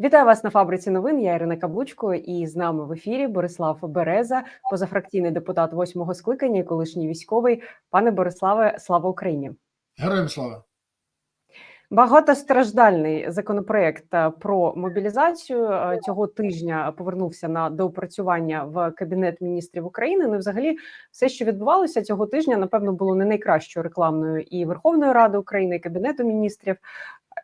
Вітаю вас на фабриці новин. Я Ірина Каблучко, і з нами в ефірі Борислав Береза, позафракційний депутат восьмого скликання, і колишній військовий. Пане Бориславе, слава Україні! Героям слава! Багатостраждальний законопроект е, про мобілізацію е, цього тижня повернувся на доопрацювання в кабінет міністрів України. Ну, і взагалі, все, що відбувалося цього тижня, напевно, було не найкращою рекламною і Верховної Ради України, і кабінету міністрів.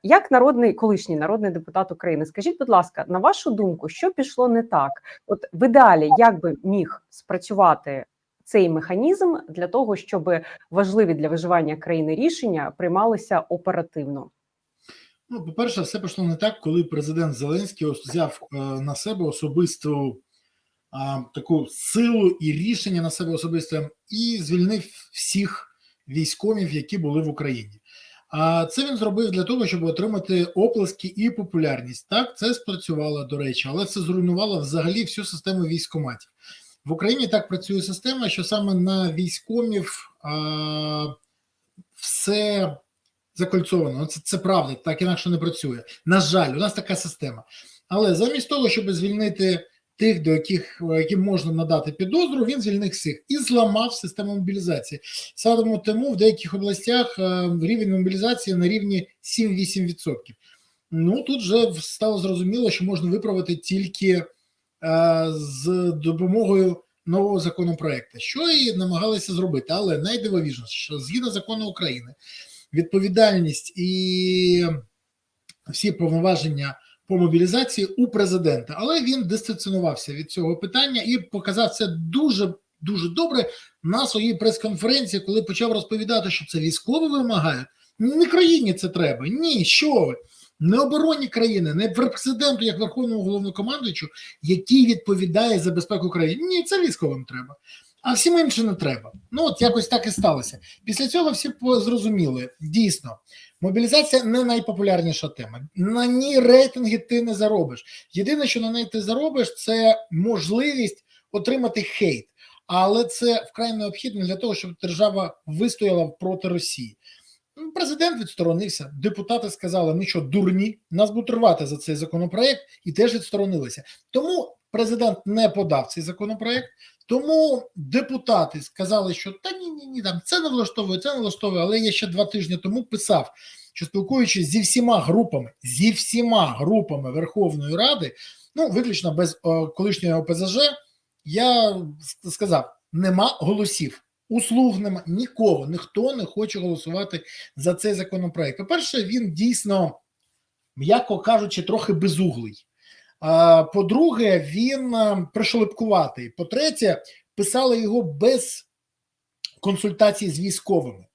Як народний колишній народний депутат України, скажіть, будь ласка, на вашу думку, що пішло не так? От в ідеалі, як би міг спрацювати цей механізм для того, щоб важливі для виживання країни рішення приймалися оперативно? Ну, по-перше, все пішло не так, коли президент Зеленський взяв е, на себе особисту а, таку силу і рішення на себе особисте і звільнив всіх військових, які були в Україні. А це він зробив для того, щоб отримати оплески і популярність. Так, це спрацювало до речі, але це зруйнувало взагалі всю систему військоматів. В Україні так працює система, що саме на військомів а, все закольцовано. Це це правда, так інакше не працює. На жаль, у нас така система. Але замість того, щоб звільнити тих, до яких яким можна надати підозру, він звільнив всіх і зламав систему мобілізації. Саме тому в деяких областях рівень мобілізації на рівні 7-8%. Ну тут вже стало зрозуміло, що можна виправити тільки з допомогою нового законопроекту, що і намагалися зробити. Але найдивовіжніше, що згідно закону України, відповідальність і всі повноваження по мобілізації у президента, але він дистанціонувався від цього питання і показав це дуже дуже добре на своїй прес-конференції, коли почав розповідати, що це військово вимагають. Не країні це треба. Ні, що ви не оборонні країни, не президенту, як верховному головнокомандуючу, який відповідає за безпеку країни. Ні, це військовим треба. А всім іншим не треба. Ну от якось так і сталося. Після цього всі зрозуміли, дійсно, мобілізація не найпопулярніша тема. На ній рейтинги ти не заробиш. Єдине, що на неї ти заробиш, це можливість отримати хейт, але це вкрай необхідно для того, щоб держава вистояла проти Росії. Президент відсторонився, депутати сказали, ми що дурні, нас будуть рвати за цей законопроект і теж відсторонилися. Тому президент не подав цей законопроект, тому депутати сказали, що та ні, ні, ні, там це не влаштовує, це не влаштовує. Але я ще два тижні тому писав, що спілкуючись зі всіма групами, зі всіма групами Верховної Ради, ну виключно без о, колишнього ОПЗЖ, я сказав: нема голосів. Услуг нема нікого, ніхто не хоче голосувати за цей законопроект. По-перше, він дійсно, м'яко кажучи, трохи безуглий. По-друге, він пришелепкуватий. По-третє, писали його без консультацій з військовими.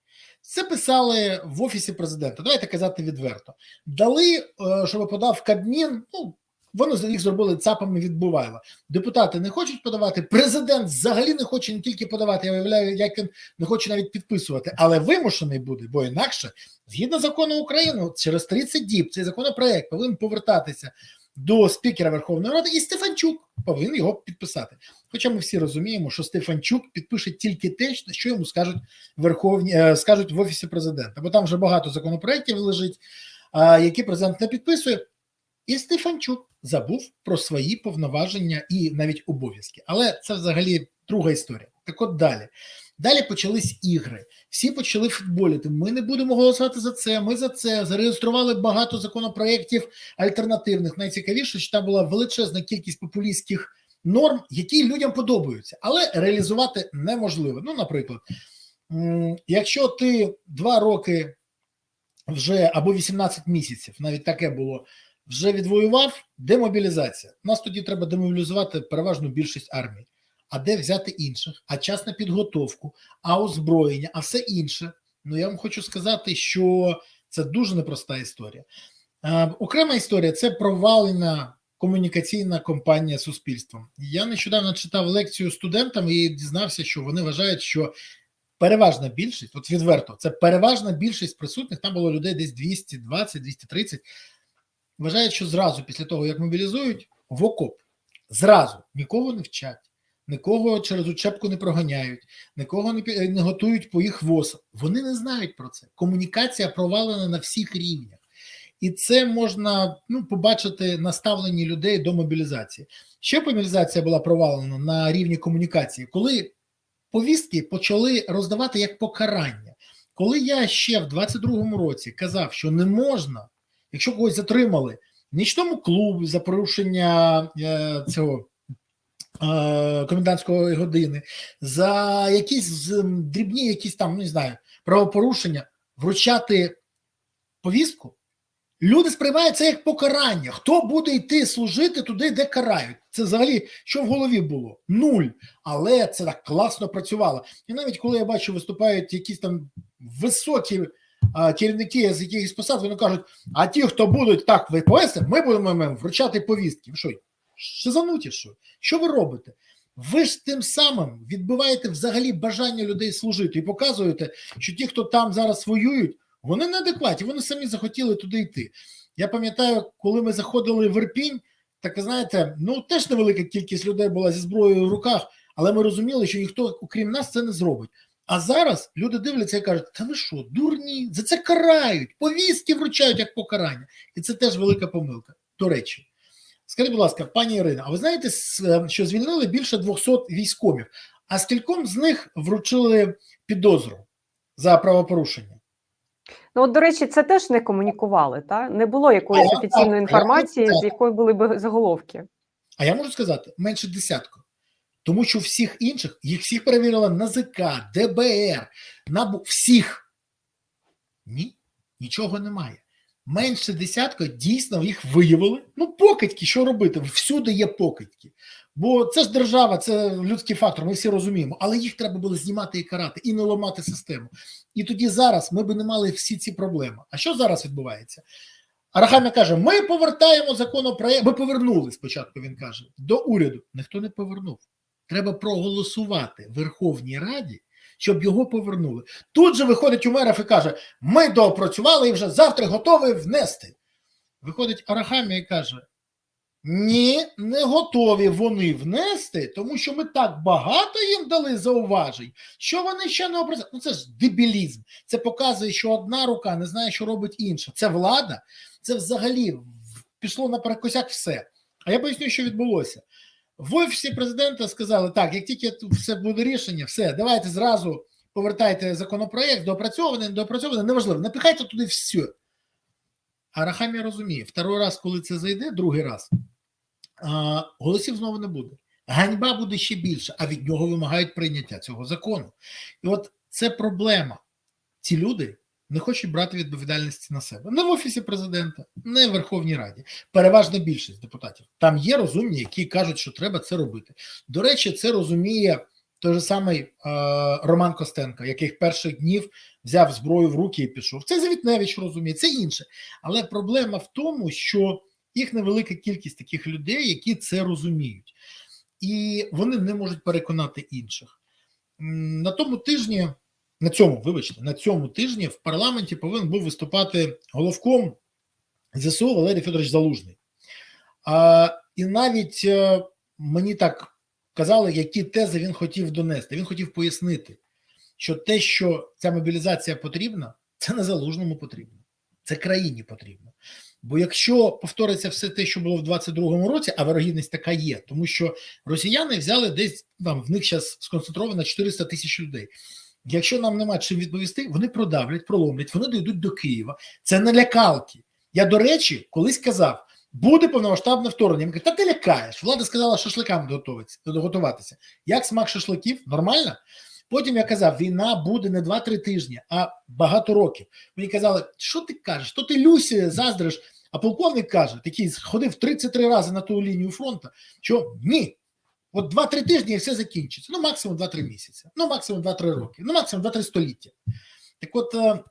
Це писали в офісі президента. Давайте казати відверто. Дали, е, щоб подав Кабмін. Ну вони їх зробили ЦАПами від Бувайла. Депутати не хочуть подавати. Президент взагалі не хоче не тільки подавати. Я виявляю, як він не хоче навіть підписувати, але вимушений буде, бо інакше, згідно закону України, через 30 діб цей законопроект повинен повертатися до спікера Верховної Ради, і Стефанчук повинен його підписати. Хоча ми всі розуміємо, що Стефанчук підпише тільки те, що йому скажуть верховні е, скажуть в офісі президента, бо там вже багато законопроєктів лежить, які президент не підписує. І Стефанчук забув про свої повноваження і навіть обов'язки. Але це взагалі друга історія. Так от далі. Далі почались ігри. Всі почали футболіти. Ми не будемо голосувати за це. Ми за це зареєстрували багато законопроєктів альтернативних. Найцікавіше, що там була величезна кількість популістських норм, які людям подобаються, але реалізувати неможливо. Ну, наприклад, якщо ти два роки вже або 18 місяців, навіть таке було. Вже відвоював демобілізація. Нас тоді треба демобілізувати переважну більшість армії а де взяти інших, а час на підготовку, а озброєння, а все інше. Ну я вам хочу сказати, що це дуже непроста історія. Е, окрема історія це провалена комунікаційна компанія суспільством. Я нещодавно читав лекцію студентам і дізнався, що вони вважають, що переважна більшість, от відверто, це переважна більшість присутніх, там було людей десь 220-230, вважають, що зразу після того, як мобілізують, в окоп зразу нікого не вчать нікого через учебку не проганяють, нікого не не готують по їх ВОЗ. Вони не знають про це. Комунікація провалена на всіх рівнях. і це можна ну, побачити на ставленні людей до мобілізації. Ще мобілізація була провалена на рівні комунікації, коли повістки почали роздавати як покарання. Коли я ще в 22-му році казав, що не можна, якщо когось затримали в нічному клубі за порушення е, цього комендантської години, за якісь дрібні, якісь там, не знаю, правопорушення, вручати повістку, люди сприймають це як покарання. Хто буде йти служити туди, де карають? Це взагалі що в голові було? Нуль. Але це так класно працювало. І навіть коли я бачу, виступають якісь там високі а, керівники з якихось посад, вони кажуть: а ті, хто будуть так ВПС, ми будемо вручати повістки. Що, шизануті, що? Ви робите? Ви ж тим самим відбиваєте взагалі бажання людей служити і показуєте, що ті, хто там зараз воюють, вони неадекватні, вони самі захотіли туди йти. Я пам'ятаю, коли ми заходили в Ірпінь, так знаєте, ну теж невелика кількість людей була зі зброєю в руках, але ми розуміли, що ніхто, окрім нас, це не зробить. А зараз люди дивляться і кажуть: та ви що, дурні, за це карають, повістки вручають як покарання. І це теж велика помилка. До речі, скажіть, будь ласка, пані Ірина, а ви знаєте, е, що звільнили більше 200 військомів, а скільком з них вручили підозру за правопорушення? Ну, от, до речі, це теж не комунікували, та не було якоїсь офіційної а інформації, з якої були б заголовки. А я можу сказати менше десятку. Тому що всіх інших, їх всіх перевірила НАЗК, ДБР, НАБУ, всіх. Ні, нічого немає. Менше десятка дійсно їх виявили. Ну, покидьки, що робити? Всюди є покидьки. Бо це ж держава, це людський фактор, ми всі розуміємо. Але їх треба було знімати і карати, і не ламати систему. І тоді зараз ми би не мали всі ці проблеми. А що зараз відбувається? Арахамія каже: ми повертаємо законопроект. Ми повернули спочатку. Він каже до уряду. Ніхто не повернув. Треба проголосувати Верховній Раді, щоб його повернули. Тут же виходить Умеров і каже: Ми доопрацювали і вже завтра готові внести. Виходить Арахамія і каже: Ні, не готові вони внести, тому що ми так багато їм дали зауважень, що вони ще не опрацювали. Ну це ж дебілізм. Це показує, що одна рука не знає, що робить інша. Це влада, це взагалі пішло на перекосяк все. А я поясню, що відбулося. В офісі президента сказали: так, як тільки все буде рішення, все, давайте зразу повертайте законопроект, доопрацьований, недоопрацьований, неважливо, напихайте туди все. А Рахамія розуміє, второй раз, коли це зайде, другий раз, голосів знову не буде. Ганьба буде ще більше, а від нього вимагають прийняття цього закону. І от це проблема. Ці люди не хочуть брати відповідальності на себе. Не в офісі президента, не в Верховній Раді. Переважна більшість депутатів. Там є розумні, які кажуть, що треба це робити. До речі, це розуміє той же самий е, Роман Костенко, який перших днів взяв зброю в руки і пішов. Це Завітневич розуміє, це інше. Але проблема в тому, що їх невелика кількість таких людей, які це розуміють, і вони не можуть переконати інших. На тому тижні, на цьому, вибачте, на цьому тижні в парламенті повинен був виступати головком ЗСУ Валерій Федорович Залужний. А, і навіть е, мені так казали, які тези він хотів донести. Він хотів пояснити, що те, що ця мобілізація потрібна, це не залужному потрібно, це країні потрібно. Бо якщо повториться все те, що було в 22-му році, а вирогідність така є, тому що росіяни взяли десь там в них зараз сконцентровано 400 тисяч людей. Якщо нам нема чим відповісти, вони продавлять, проломлять, вони дійдуть до Києва. Це не лякалки. Я, до речі, колись казав, буде повномасштабне вторгнення. Я кажу, та ти лякаєш. Влада сказала шашликам готуватися. Як смак шашликів? Нормально? Потім я казав, війна буде не 2-3 тижні, а багато років. Мені казали, що ти кажеш? Що ти Люсі заздриш? А полковник каже, такий ходив 33 рази на ту лінію фронту, що ні. От 2-3 тижні і все закінчиться. Ну, максимум 2-3 місяці, ну, максимум 2-3 роки, ну, максимум 2-3 століття. Так от, е,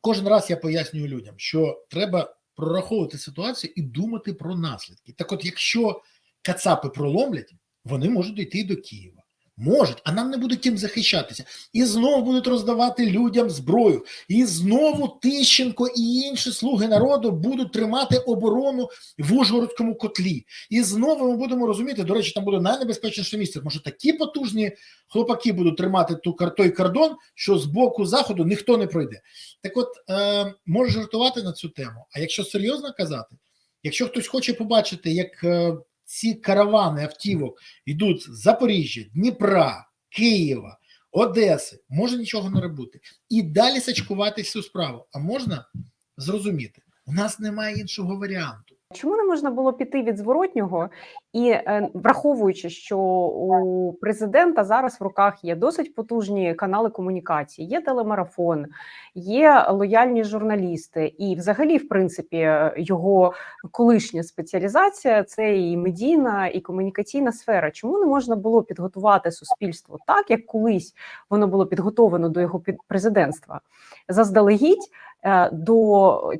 кожен раз я пояснюю людям, що треба прораховувати ситуацію і думати про наслідки. Так от, якщо кацапи проломлять, вони можуть дійти до Києва, Можуть, а нам не будуть ким захищатися. І знову будуть роздавати людям зброю. І знову Тищенко і інші слуги народу будуть тримати оборону в Ужгородському котлі. І знову ми будемо розуміти, до речі, там буде найнебезпечніше місце. Може, такі потужні хлопаки будуть тримати ту той кордон, що з боку заходу ніхто не пройде. Так, от е, може жартувати на цю тему. А якщо серйозно казати, якщо хтось хоче побачити, як е, ці каравани автівок йдуть з Запоріжжя, Дніпра, Києва, Одеси, може нічого не робити. І далі сачкувати всю справу. А можна зрозуміти, у нас немає іншого варіанту. Чому не можна було піти від зворотнього і е, враховуючи, що у президента зараз в руках є досить потужні канали комунікації, є телемарафон, є лояльні журналісти, і, взагалі, в принципі, е, його колишня спеціалізація це і медійна, і комунікаційна сфера. Чому не можна було підготувати суспільство так, як колись воно було підготовлено до його президентства заздалегідь? Е, до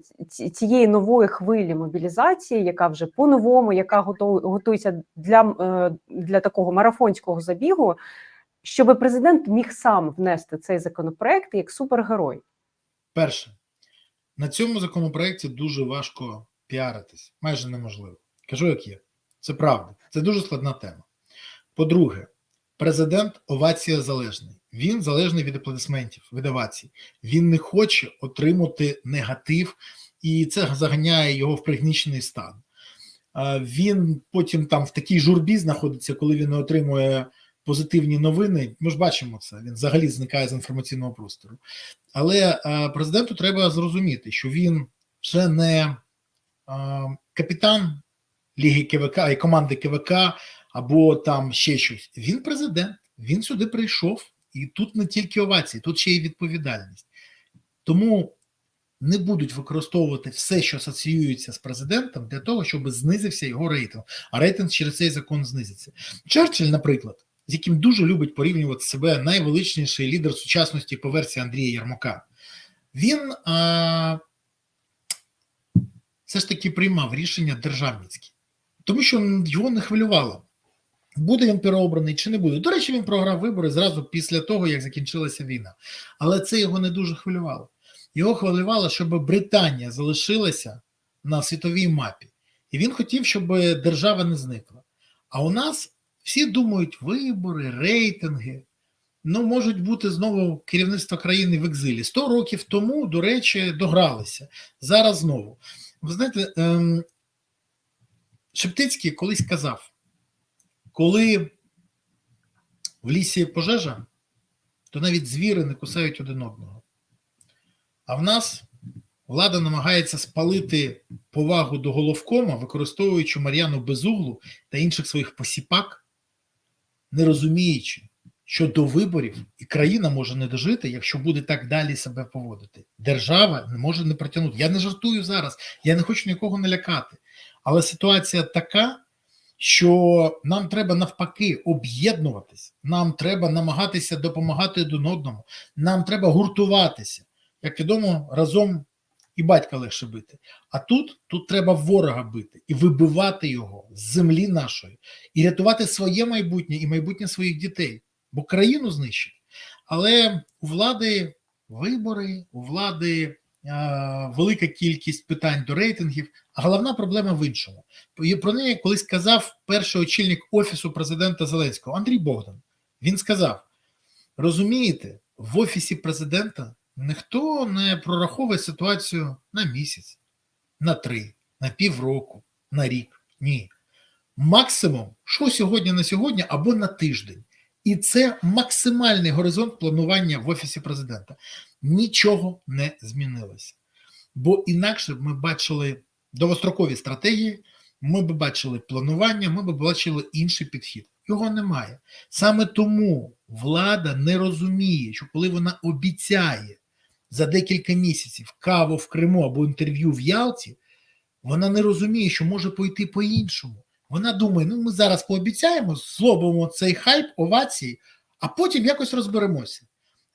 цієї нової хвилі мобілізації, яка вже по-новому, яка готується для, е, для такого марафонського забігу, щоб президент міг сам внести цей законопроект як супергерой. Перше, на цьому законопроекті дуже важко піаритись, майже неможливо. Кажу, як є. Це правда. Це дуже складна тема. По-друге, президент овація залежний. Він залежний від аплодисментів, від. Він не хоче отримати негатив, і це заганяє його в пригнічений стан. Він потім там в такій журбі знаходиться, коли він не отримує позитивні новини. Ми ж бачимо це. Він взагалі зникає з інформаційного простору. Але президенту треба зрозуміти, що він вже не капітан Ліги КВК і команди КВК або там ще щось. Він президент, він сюди прийшов, і тут не тільки овації, тут ще й відповідальність. Тому не будуть використовувати все, що асоціюється з президентом, для того, щоб знизився його рейтинг. А рейтинг через цей закон знизиться. Черчилль, наприклад, з яким дуже любить порівнювати себе найвеличніший лідер сучасності по версії Андрія Ярмака, він а, все ж таки приймав рішення державницькі, тому що його не хвилювало. Буде він переобраний чи не буде. До речі, він програв вибори зразу після того, як закінчилася війна. Але це його не дуже хвилювало. Його хвилювало, щоб Британія залишилася на світовій мапі. І він хотів, щоб держава не зникла. А у нас всі думають, вибори, рейтинги. Ну, можуть бути знову керівництво країни в екзилі. 100 років тому, до речі, догралися. Зараз знову. Ви знаєте, ем, Шептицький колись казав, коли в лісі пожежа, то навіть звіри не кусають один одного. А в нас влада намагається спалити повагу до головкома, використовуючи Мар'яну Безуглу та інших своїх посіпак, не розуміючи, що до виборів і країна може не дожити, якщо буде так далі себе поводити. Держава не може не притягнути. Я не жартую зараз, я не хочу нікого налякати. Але ситуація така, що нам треба навпаки об'єднуватись, нам треба намагатися допомагати один одному, нам треба гуртуватися. Як відомо, разом і батька легше бити. А тут, тут треба ворога бити і вибивати його з землі нашої, і рятувати своє майбутнє і майбутнє своїх дітей, бо країну знищить. Але у влади вибори, у влади велика кількість питань до рейтингів, а головна проблема в іншому. Про неї колись казав перший очільник Офісу президента Зеленського Андрій Богдан. Він сказав: розумієте, в Офісі президента ніхто не прораховує ситуацію на місяць, на три, на півроку, на рік. Ні. Максимум, що сьогодні на сьогодні або на тиждень. І це максимальний горизонт планування в Офісі президента. Нічого не змінилося. Бо інакше б ми бачили довгострокові стратегії, ми б бачили планування, ми б бачили інший підхід. Його немає. Саме тому влада не розуміє, що коли вона обіцяє за декілька місяців каву в Криму або інтерв'ю в Ялті, вона не розуміє, що може пойти по-іншому. Вона думає, ну ми зараз пообіцяємо, злобимо цей хайп, овації, а потім якось розберемося.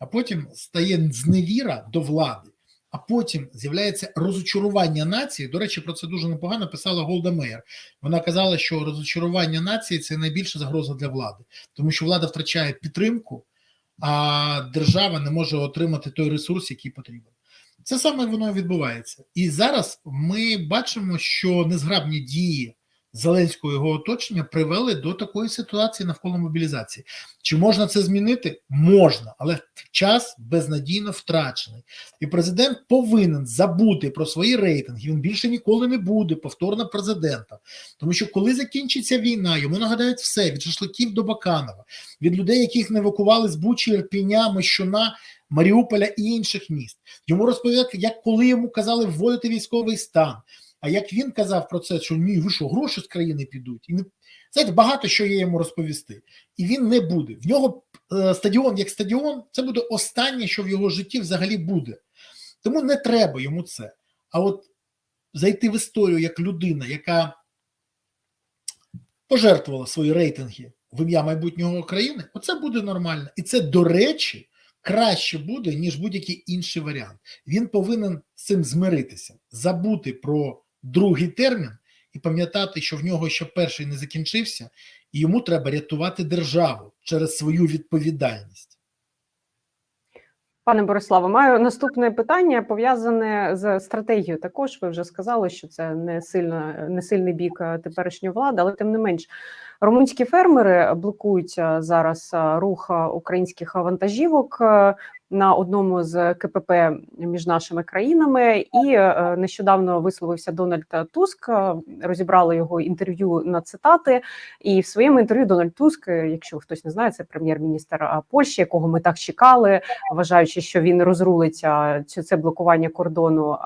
А потім стає зневіра до влади. а потім з'являється розочарування нації. До речі, про це дуже непогано писала Голда Меєр. Вона казала, що розочарування нації це найбільша загроза для влади, тому що влада втрачає підтримку, а держава не може отримати той ресурс, який потрібен. Це саме воно відбувається. І зараз ми бачимо, що незграбні дії Зеленського його оточення привели до такої ситуації навколо мобілізації. Чи можна це змінити? Можна, але час безнадійно втрачений. І президент повинен забути про свої рейтинги. Він більше ніколи не буде повторно президента. Тому що коли закінчиться війна, йому нагадають все від шашликів до Баканова, від людей, яких не евакували з Бучі, Ірпіня, Мощуна, Маріуполя і інших міст. Йому розповідають, як коли йому казали вводити військовий стан. А як він казав про це, що ні, ви що, гроші з країни підуть, і не знаєте, багато що є йому розповісти, і він не буде. В нього е, стадіон як стадіон, це буде останнє, що в його житті взагалі буде. Тому не треба йому це. А от зайти в історію як людина, яка пожертвувала свої рейтинги в ім'я майбутнього України, оце буде нормально. І це, до речі, краще буде, ніж будь-який інший варіант. Він повинен з цим змиритися, забути про другий термін і пам'ятати, що в нього ще перший не закінчився, і йому треба рятувати державу через свою відповідальність. Пане Бориславе, маю наступне питання пов'язане з стратегією. Також ви вже сказали, що це не сильно не сильний бік е, теперішньої влади, але тим не менш, румунські фермери блокують е, зараз е, рух е, українських вантажівок на одному з КПП між нашими країнами. І нещодавно висловився Дональд Туск. Розібрали його інтерв'ю на цитати. І в своєму інтерв'ю Дональд Туск, якщо хтось не знає, це прем'єр-міністр Польщі, якого ми так чекали, вважаючи, що він розрулить а, цю- це блокування кордону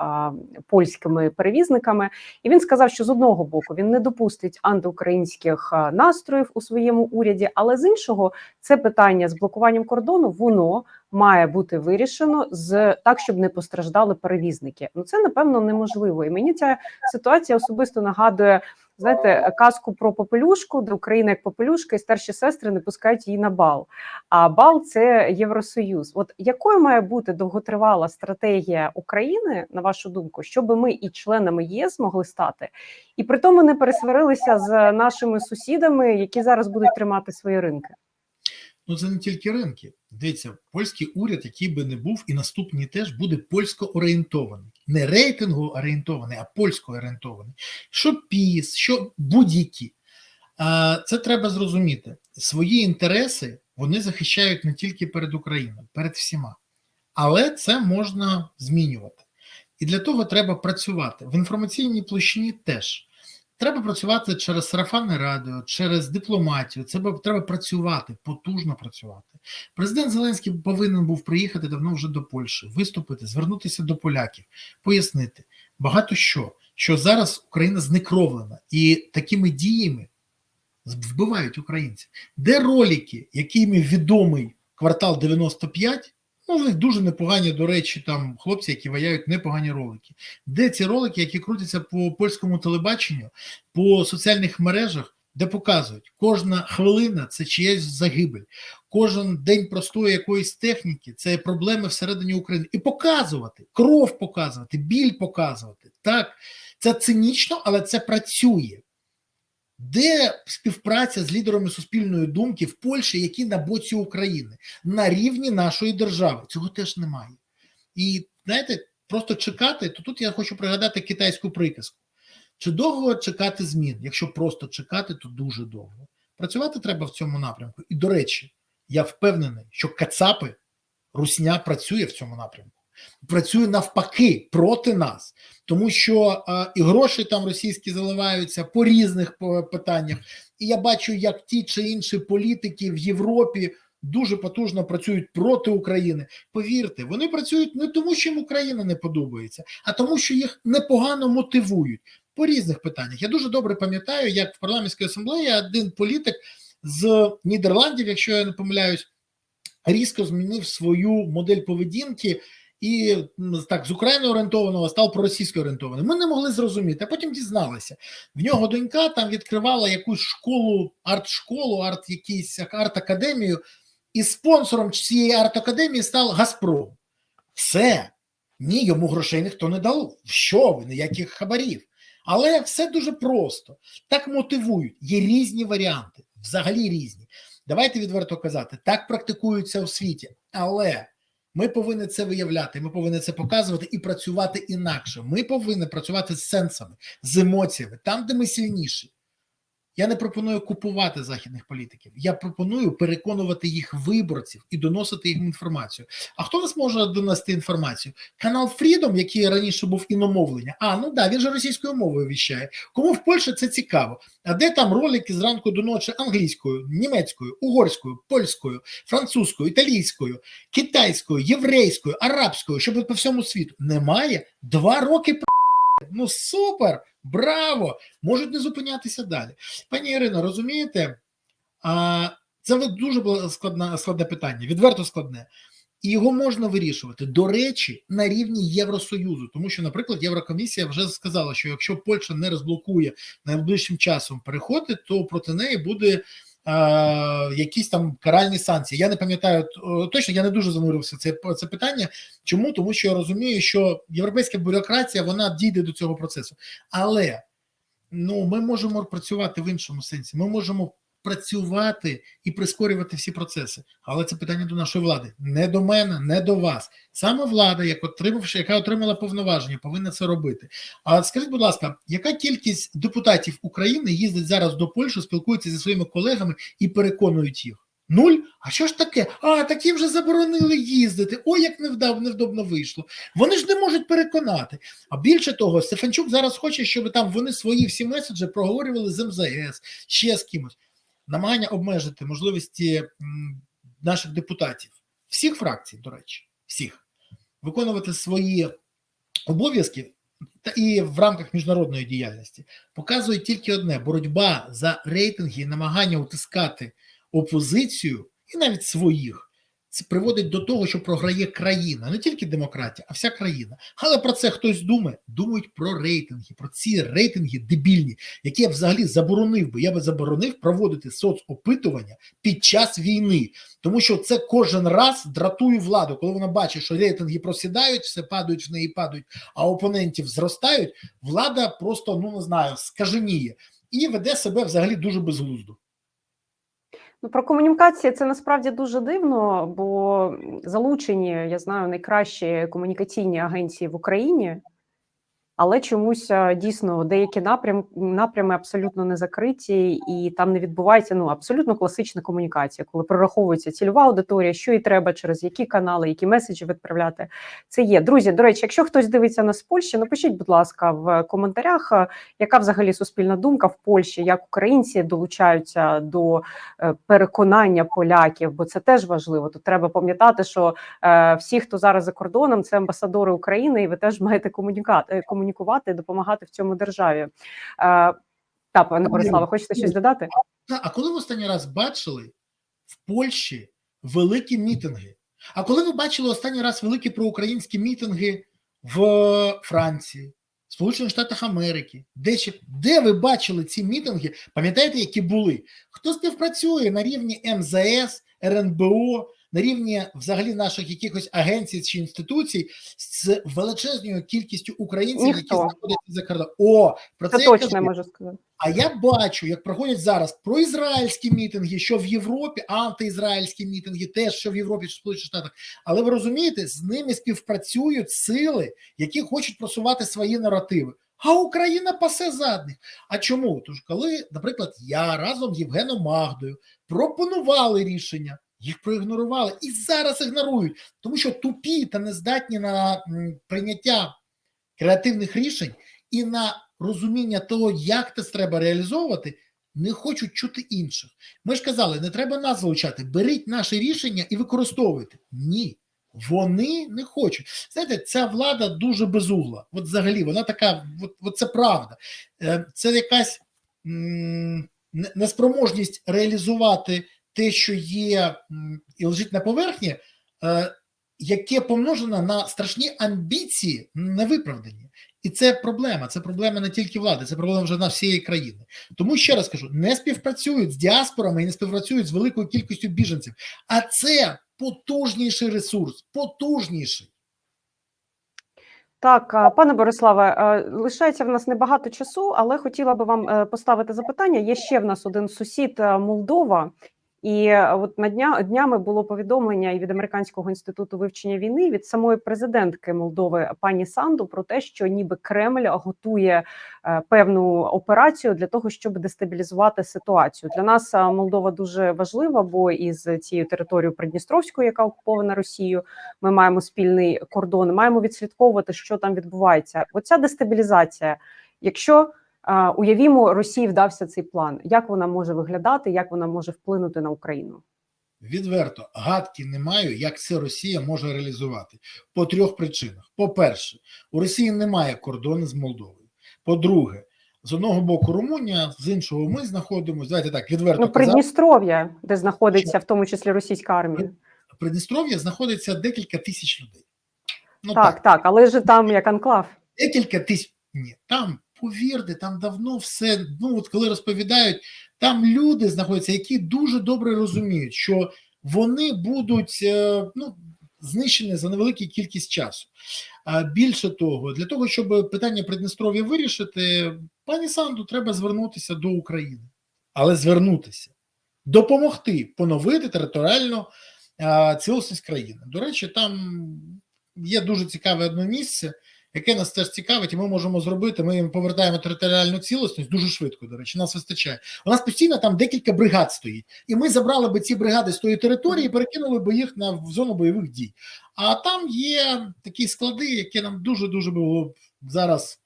польськими перевізниками. І він сказав, що з одного боку він не допустить антиукраїнських настроїв у своєму уряді, але з іншого це питання з блокуванням кордону воно має бути вирішено з так, щоб не постраждали перевізники. Ну це напевно неможливо. І мені ця ситуація особисто нагадує. Знаєте, казку про попелюшку, де Україна як попелюшка, і старші сестри не пускають її на бал. А бал це Євросоюз. От якою має бути довготривала стратегія України, на вашу думку, щоб ми і членами ЄС могли стати, і при тому не пересварилися з нашими сусідами, які зараз будуть тримати свої ринки? Ну це не тільки ринки. Дивіться, польський уряд, який би не був, і наступний теж буде польсько орієнтований, не рейтингово орієнтований, а польсько орієнтований. Що піс, що будь-які. Це треба зрозуміти. Свої інтереси вони захищають не тільки перед Україною, перед всіма. Але це можна змінювати. І для того треба працювати в інформаційній площині теж. Треба працювати через сарафанне радіо, через дипломатію. Це треба працювати, потужно працювати. Президент Зеленський повинен був приїхати давно вже до Польщі, виступити, звернутися до поляків, пояснити багато що, що зараз Україна знекровлена, і такими діями вбивають українців. Де ролики, якими відомий квартал 95, ну, в них дуже непогані, до речі, там хлопці, які ваяють непогані ролики. Де ці ролики, які крутяться по польському телебаченню, по соціальних мережах, де показують, кожна хвилина це чиясь загибель, кожен день простої якоїсь техніки це проблеми всередині України. І показувати, кров показувати, біль показувати. Так, це цинічно, але це працює. Де співпраця з лідерами суспільної думки в Польщі, які на боці України на рівні нашої держави? Цього теж немає. І знаєте, просто чекати, то тут я хочу пригадати китайську приказку. Чи довго чекати змін? Якщо просто чекати, то дуже довго. Працювати треба в цьому напрямку. І, до речі, я впевнений, що Кацапи, Русня працює в цьому напрямку. Працює навпаки проти нас, тому що а, і гроші там російські заливаються по різних питаннях. І я бачу, як ті чи інші політики в Європі дуже потужно працюють проти України. Повірте, вони працюють не тому, що їм Україна не подобається, а тому, що їх непогано мотивують по різних питаннях. Я дуже добре пам'ятаю, як в парламентській асамблеї один політик з Нідерландів, якщо я не помиляюсь, різко змінив свою модель поведінки. І так з України орієнтованого став проросійсько орієнтованим. Ми не могли зрозуміти, а потім дізналися. В нього донька там відкривала якусь школу, арт-школу, арт якийсь арт-академію, і спонсором цієї арт-академії став Газпром. Все. Ні, йому грошей ніхто не дав. Що ви, ніяких хабарів. Але все дуже просто. Так мотивують. Є різні варіанти, взагалі різні. Давайте відверто казати, так практикуються у світі, але ми повинні це виявляти, ми повинні це показувати і працювати інакше. Ми повинні працювати з сенсами, з емоціями, там, де ми сильніші. Я не пропоную купувати західних політиків. Я пропоную переконувати їх виборців і доносити їм інформацію. А хто нас може донести інформацію? Канал Freedom, який раніше був іномовлення. А ну да, він же російською мовою віщає. Кому в Польщі це цікаво? А де там ролики зранку до ночі англійською, німецькою, угорською, польською, французькою, італійською, китайською, єврейською, арабською, щоб по всьому світу немає два роки. Ну супер! Браво! Можуть не зупинятися далі. Пані Ірино, розумієте? А, Це дуже було складне, складне питання, відверто складне. І його можна вирішувати, до речі, на рівні Євросоюзу, тому що, наприклад, Єврокомісія вже сказала, що якщо Польща не розблокує найближчим часом переходи, то проти неї буде якісь там каральні санкції. Я не пам'ятаю е, точно, я не дуже занурився це, це питання. Чому? Тому що я розумію, що європейська бюрократія вона дійде до цього процесу. Але ну ми можемо працювати в іншому сенсі. Ми можемо працювати і прискорювати всі процеси. Але це питання до нашої влади, не до мене, не до вас. Саме влада, як отримавши, яка отримала повноваження, повинна це робити. А скажіть, будь ласка, яка кількість депутатів України їздить зараз до Польщі, спілкуються зі своїми колегами і переконують їх? Нуль? А що ж таке? А, так їм вже заборонили їздити. Ой, як невдав, невдобно вийшло. Вони ж не можуть переконати. А більше того, Стефанчук зараз хоче, щоб там вони свої всі меседжі проговорювали з МЗС, ще з кимось. Намагання обмежити можливості наших депутатів, всіх фракцій, до речі, всіх, виконувати свої обов'язки та і в рамках міжнародної діяльності показує тільки одне: боротьба за рейтинги і намагання утискати опозицію і навіть своїх. Це приводить до того, що програє країна, не тільки демократія, а вся країна. Але про це хтось думає. Думають про рейтинги, про ці рейтинги дебільні, які я взагалі заборонив би. Я би заборонив проводити соцопитування під час війни, тому що це кожен раз дратує владу, коли вона бачить, що рейтинги просідають, все падають в неї, падають, а опонентів зростають. Влада просто ну не знаю, скаженіє і веде себе взагалі дуже безглуздо. Ну, про комунікації це насправді дуже дивно, бо залучені, я знаю, найкращі комунікаційні агенції в Україні, але чомусь дійсно деякі напрям, напрями абсолютно не закриті, і там не відбувається ну абсолютно класична комунікація, коли прораховується цільова аудиторія, що і треба, через які канали, які меседжі відправляти. Це є. Друзі, до речі, якщо хтось дивиться нас з Польщі, напишіть, будь ласка, в коментарях, яка взагалі суспільна думка в Польщі, як українці долучаються до е, переконання поляків, бо це теж важливо. Тут треба пам'ятати, що е, всі, хто зараз за кордоном, це амбасадори України, і ви теж маєте комунікати, комунікувати, допомагати в цьому державі. Е, та, пане Бориславе, хочете щось додати? А коли ви останній раз бачили в Польщі великі мітинги? А коли ви бачили останній раз великі проукраїнські мітинги в Франції, Сполучених Штатах Америки, де ще де ви бачили ці мітинги? Пам'ятаєте, які були? Хто співпрацює на рівні МЗС, РНБО, на рівні взагалі наших якихось агенцій чи інституцій з величезною кількістю українців, які знаходяться за кордоном? О, про це, Це я точно кажу. можу сказати. А я бачу, як проходять зараз проізраїльські мітинги, що в Європі, антиізраїльські мітинги, теж що в Європі, що в Сполучених Штатах. Але ви розумієте, з ними співпрацюють сили, які хочуть просувати свої наративи. А Україна пасе задних. А чому? Тож, коли, наприклад, я разом з Євгеном Магдою пропонували рішення, їх проігнорували і зараз ігнорують, тому що тупі та нездатні на прийняття креативних рішень і на розуміння того, як це треба реалізовувати, не хочуть чути інших. Ми ж казали, не треба нас залучати, беріть наше рішення і використовуйте. Ні. Вони не хочуть. Знаєте, ця влада дуже безугла. От взагалі, вона така, от, от це правда. Е, Це якась м, неспроможність реалізувати те, що є і лежить на поверхні, е, яке помножено на страшні амбіції невиправдані. І це проблема. Це проблема не тільки влади, це проблема вже на всієї країни. Тому ще раз кажу: не співпрацюють з діаспорами і не співпрацюють з великою кількістю біженців. А це потужніший ресурс, потужніший. Так, пане Бориславе, лишається в нас небагато часу, але хотіла би вам е, поставити запитання. Є ще в нас один сусід е, Молдова, і е, от на дня днями було повідомлення і від американського інституту вивчення війни від самої президентки Молдови пані Санду про те, що ніби Кремль готує е, певну операцію для того, щоб дестабілізувати ситуацію. Для нас е, Молдова дуже важлива, бо із цією територією Придністровською, яка окупована Росією, ми маємо спільний кордон, маємо відслідковувати, що там відбувається. Оця дестабілізація, якщо уявімо, Росії вдався цей план, як вона може виглядати, як вона може вплинути на Україну? Відверто, гадки не маю, як це Росія може реалізувати по трьох причинах. По-перше, у Росії немає кордону з Молдовою. По-друге, з одного боку Румунія, з іншого ми знаходимося. Давайте так відверто Ну, Придністров'я, де знаходиться в тому числі російська армія. Придністров'я знаходиться декілька тисяч людей. Ну Так, так, але ж там як анклав. декілька тисяч. Ні, там повірте, там давно все. Ну от коли розповідають, там люди знаходяться, які дуже добре розуміють, що вони будуть е, ну, знищені за невелику кількість часу. А більше того, для того, щоб питання Придністров'я вирішити, пані Санду треба звернутися до України, але звернутися, допомогти поновити територіальну а, цілісність країни. До речі, там є дуже цікаве одне місце яке нас теж цікавить, і ми можемо зробити. Ми їм повертаємо територіальну цілісність дуже швидко. До речі, нас вистачає. У нас постійно там декілька бригад стоїть, і ми забрали би ці бригади з тої території, і перекинули би їх на в зону бойових дій. А там є такі склади, які нам дуже дуже було б зараз.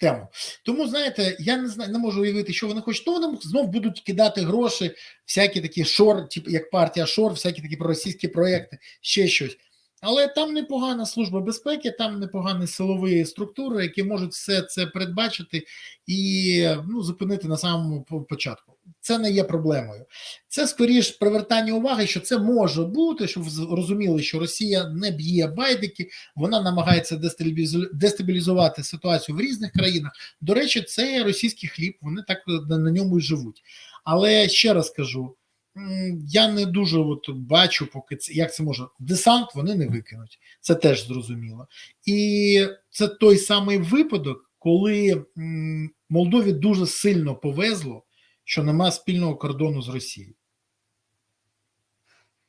Тему тому знаєте, я не знаю, не можу уявити, що вони хочуть. То вони знов будуть кидати гроші, всякі такі шор, типу як партія Шор, всякі такі проросійські проекти, ще щось. Але там непогана служба безпеки, там непогані силові структури, які можуть все це передбачити і ну, зупинити на самому початку. Це не є проблемою. Це скоріш привертання уваги, що це може бути, щоб розуміли, що Росія не б'є байдики, вона намагається дестабілізувати ситуацію в різних країнах. До речі, це російський хліб, вони так на ньому і живуть. Але ще раз кажу я не дуже от бачу, поки це як це може. Десант вони не викинуть, це теж зрозуміло. І це той самий випадок, коли Молдові дуже сильно повезло, що нема спільного кордону з Росією.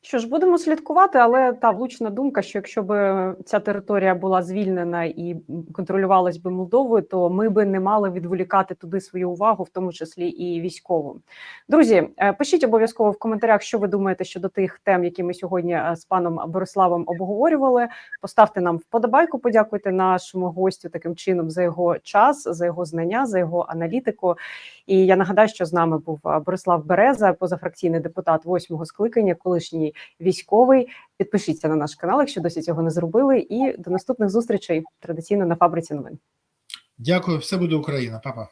Що ж, будемо слідкувати, але та влучна думка, що якщо б ця територія була звільнена і контролювалась би Молдовою, то ми би не мали відволікати туди свою увагу, в тому числі і військову. Друзі, е, пишіть обов'язково в коментарях, що ви думаєте щодо тих тем, які ми сьогодні е, з паном Бориславом обговорювали. Поставте нам вподобайку, подякуйте нашому гостю таким чином за його час, за його знання, за його аналітику. І я нагадаю, що з нами був е, Борислав Береза, позафракційний депутат восьмого скликання, колишній військовий. Підпишіться на наш канал, якщо досі цього не зробили. І до наступних зустрічей традиційно на фабриці новин. Дякую, все буде Україна, папа.